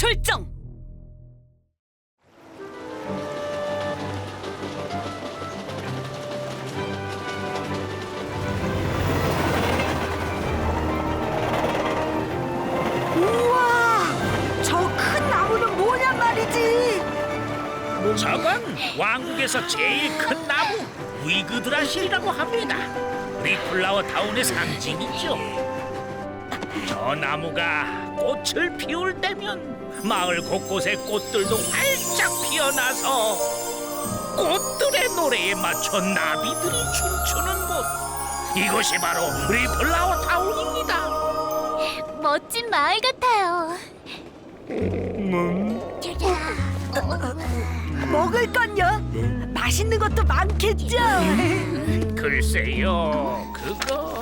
출정! 우와! 저 큰 나무는 뭐냔 말이지! 저건 왕국에서 제일 큰 나무 위그드라실이라고 합니다. 리플라워 타운의 상징이죠. 저 나무가 꽃을 피울 때면 마을 곳곳의 꽃들도 활짝 피어나서 꽃들의 노래에 맞춰 나비들이 춤추는 곳. 이곳이 바로 리플라워 타운입니다. 멋진 마을 같아요. 먹을 건요? 맛있는 것도 많겠죠? 글쎄요, 그건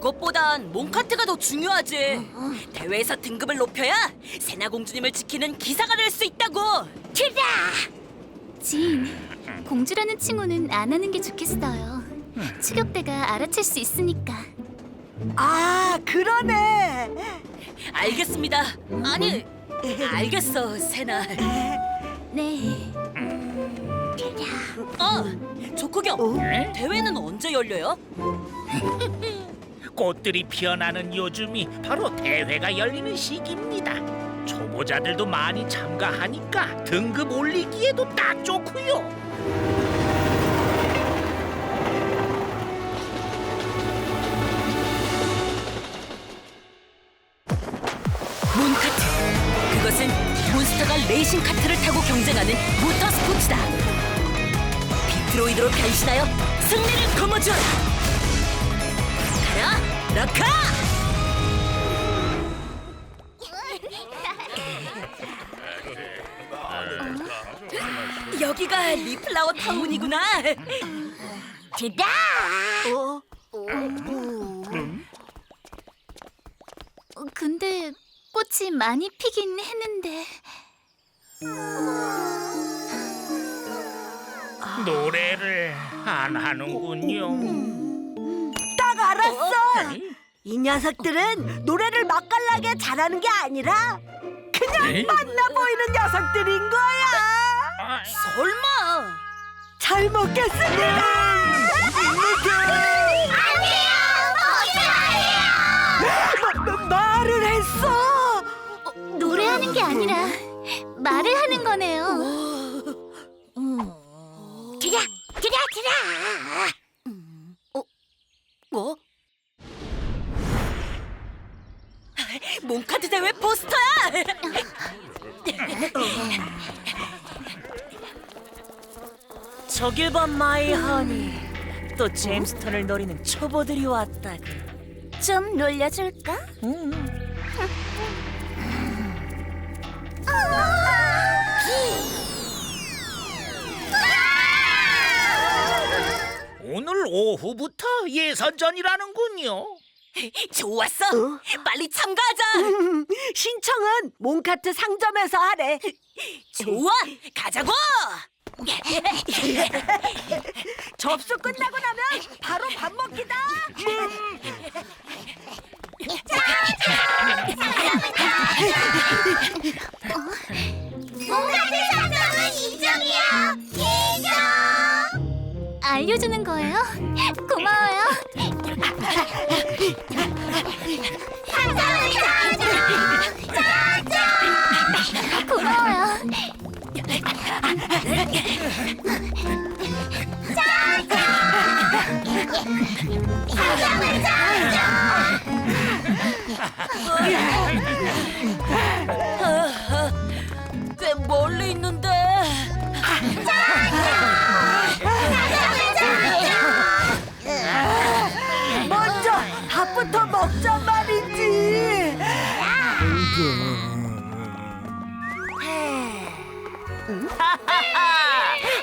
그것보단 몽카트가 더 중요하지. 대회에서 등급을 높여야 세나 공주님을 지키는 기사가 될 수 있다고. 튀다! 진, 공주라는 칭호는 안 하는 게 좋겠어요. 추격대가 알아챌 수 있으니까. 아, 그러네! 알겠습니다. 아니, 알겠어, 세나. 네, 어, 조크경. 어? 에? 대회는 언제 열려요? 꽃들이 피어나는 요즘이 바로 대회가 열리는 시기입니다. 초보자들도 많이 참가하니까 등급 올리기에도 딱 좋고요. 몬카트. 그것은 몬스터가 레이싱 카트를 타고 경쟁하는 모터 스포츠다. 비트로이드로 변신하여 승리를 거머쥐어라. 가라, 라카! 여기가 리플라워 타운이구나. 드다! 어? 어, 근데 꽃이 많이 피긴 했는데. 노래를 안 하는군요. 딱 알았어! 이 녀석들은 노래를 맛깔나게 잘하는 게 아니라 그냥 에? 만나 보이는 녀석들인 거야! 아, 설마. 잘 먹겠습니다! 마- 마- 말을 했어! 노래하는 게 아니라 말을 하는 거네요. 저길 봐 마이 허니 또 제임스턴을 노리는 초보들이 왔다고 좀 놀려줄까? 오늘 오후부터 예선전이라는군요. 좋았어! 빨리 참가하자! 신청은 몬카트 상점에서 하래. 좋아! 가자고! 접수 끝나고 나면 바로 밥 먹기다. 알려주는 거예요? 멀리 있는데. 먼저 밥부터 먹자 말이지.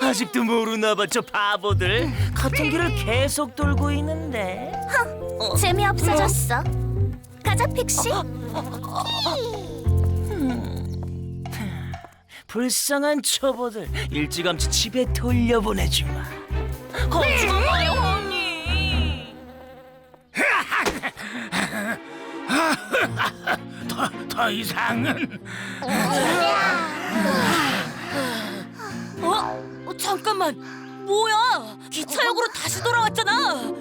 아직도 모르나 봐 저 바보들 같은 길을 계속 돌고 있는데 재미없어졌어. 가자, 픽시. 불쌍한 초보들 일찌감치 집에 돌려보내주마 걱정 마요 허니 더, 더 이상은 어? 어, 잠깐만. 뭐야? 기차역으로 다시 돌아왔잖아.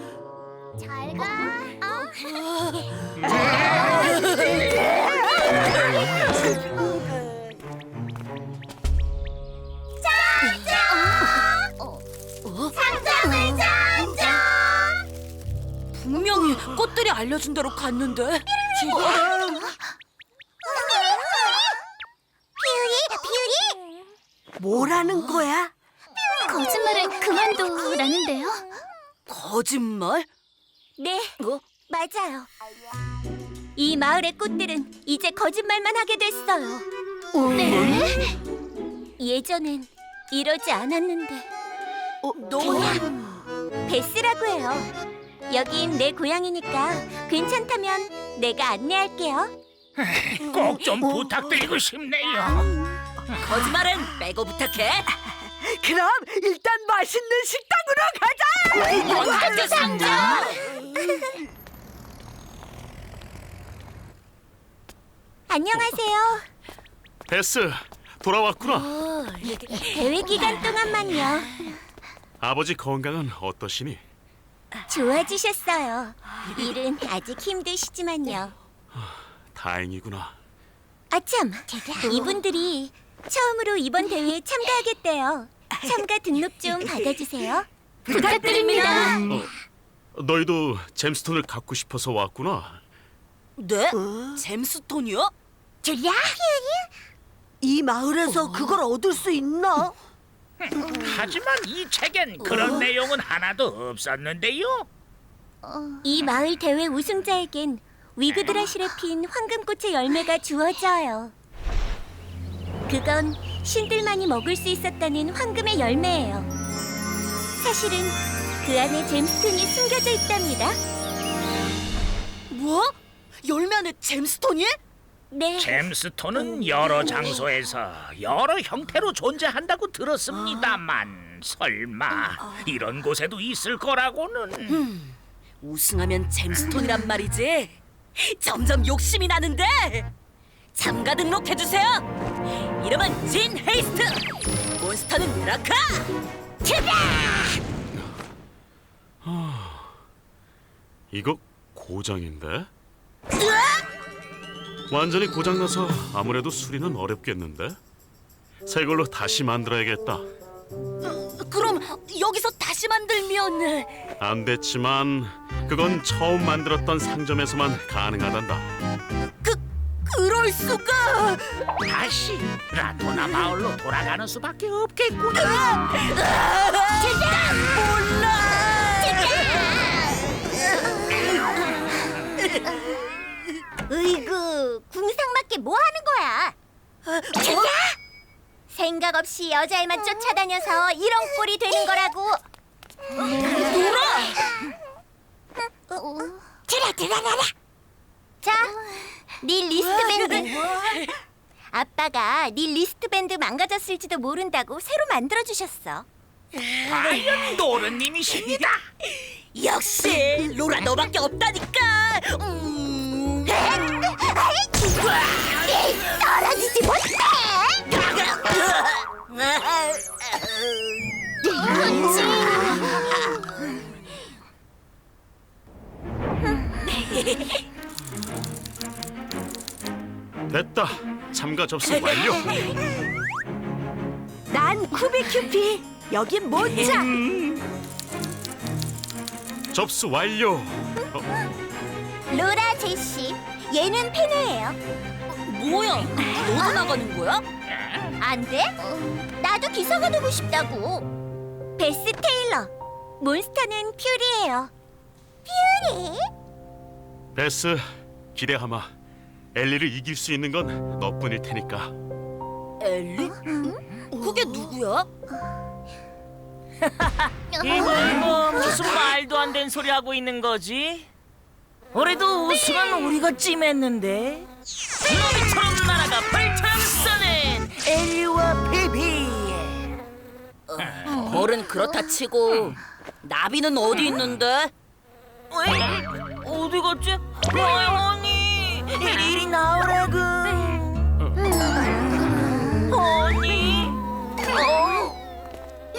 잘 가. 상점을 찾자. 분명히 꽃들이 알려준 대로 갔는데. 뭐라는 거야? 거짓말을 그만둬라는데요. 거짓말? 네, 어? 맞아요. 이 마을의 꽃들은 이제 거짓말만 하게 됐어요. 네? 예전엔 이러지 않았는데. 어, 너는 베스라고 해요. 여긴 내 고향이니까 괜찮다면 내가 안내할게요. 꼭 좀 부탁드리고 싶네요. 거짓말은 빼고 부탁해. 그럼 일단 맛있는 식당으로 가자. 원하트 상점. 안녕하세요. 베스 돌아왔구나. 대회 기간 동안만요. 아버지 건강은 어떠시니? 좋아지셨어요. 일은 아직 힘드시지만요. 다행이구나. 아참, 이분들이 처음으로 이번 대회에 참가하겠대요. 참가 등록 좀 받아주세요. 부탁드립니다. 너희도 잼스톤을 갖고 싶어서 왔구나. 네? 잼스톤이요? 줄야? 이 마을에서 그걸 얻을 수 있나? 하지만 이 책엔 그런 내용은 하나도 없었는데요. 이 마을 대회 우승자에겐 위그드라실에 핀 황금꽃의 열매가 주어져요. 그건 신들만이 먹을 수 있었다는 황금의 열매예요. 사실은 그 안에 잼스톤이 숨겨져 있답니다. 뭐? 열매 안에 잼스톤이? 네, 잼스톤은 여러 장소에서 여러 형태로 존재한다고 들었습니다만 설마 이런 곳에도 있을 거라고는 우승하면 잼스톤이란 말이지. 점점 욕심이 나는데. 참가 등록해 주세요. 이름은 진 헤이스트. 몬스터는 드라카. 이거 고장인데? 완전히 고장나서 아무래도 수리는 어렵겠는데? 새 걸로 다시 만들어야겠다. 그럼 여기서 다시 만들면 안 됐지만 그건 처음 만들었던 상점에서만 가능하단다. 그 그럴 수가. 다시 라토나 마을로 돌아가는 수밖에 없겠구나. 으이구, 궁상맞게 뭐 하는 거야? 어? 생각 없이 여자애만 쫓아다녀서 이런 꼴이 되는 거라고. 놀아! 들어, 들어, 들어. 자, 네 리스트밴드. 아빠가 네 리스트밴드 망가졌을지도 모른다고 새로 만들어 주셨어. 과연 노르님이십니다. 역시 로라 너밖에 없다니까. 음. 떨어지지 못해. 됐다. 참가 접수 완료. 난 쿠비큐피. 여긴 모짜. 접수 완료. 어, 로라 제시, 얘는 페네예요. 뭐야? 너도 나가는 거야? 안 돼? 나도 기사가 되고 싶다고. 베스 테일러, 몬스터는 퓨리예요. 퓨리? 베스 기대하마. 엘리를 이길 수 있는 건 너뿐일 테니까. 엘리? 그게 누구야? 이건 뭐 무슨 말도 안 되는 소리 하고 있는 거지? 올해도 우승한 우리가 찜했는데 노비처럼 날아가 발처럼 쏘는 엘리와 피비 벌은 그렇다 치고 나비는 어디 있는데? 왜? 어디 갔지? 어이 머니 이리 이리 나오라고 언니 어?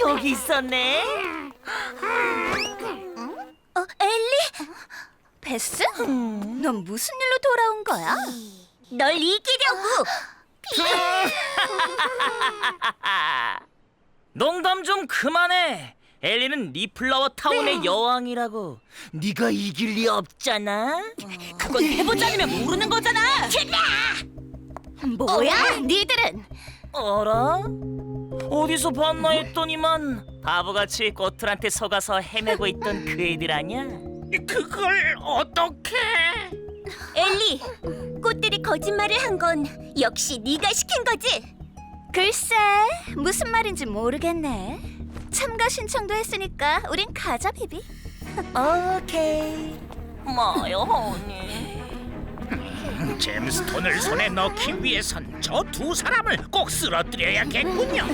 여기 있었네 어? 베스? 넌 무슨 일로 돌아온 거야? 널 이기려고. 농담 좀 그만해. 엘리는 리플라워 타운의 여왕이라고. 네가 이길 리 없잖아. 그건 해보지 않으면 모르는 거잖아. 뭐야? 니들은? 어라? 어디서 봤나 했더니만 바보같이 꽃들한테 속아서 헤매고 있던 그 애들 아니야? 그걸 어떻게? 엘리, 꽃들이 거짓말을 한 건 역시 네가 시킨 거지? 글쎄, 무슨 말인지 모르겠네. 참가 신청도 했으니까 우린 가자, 비비. 오케이. 뭐요, 언니? 잼스톤을 손에 넣기 위해선 저 두 사람을 꼭 쓰러뜨려야겠군요.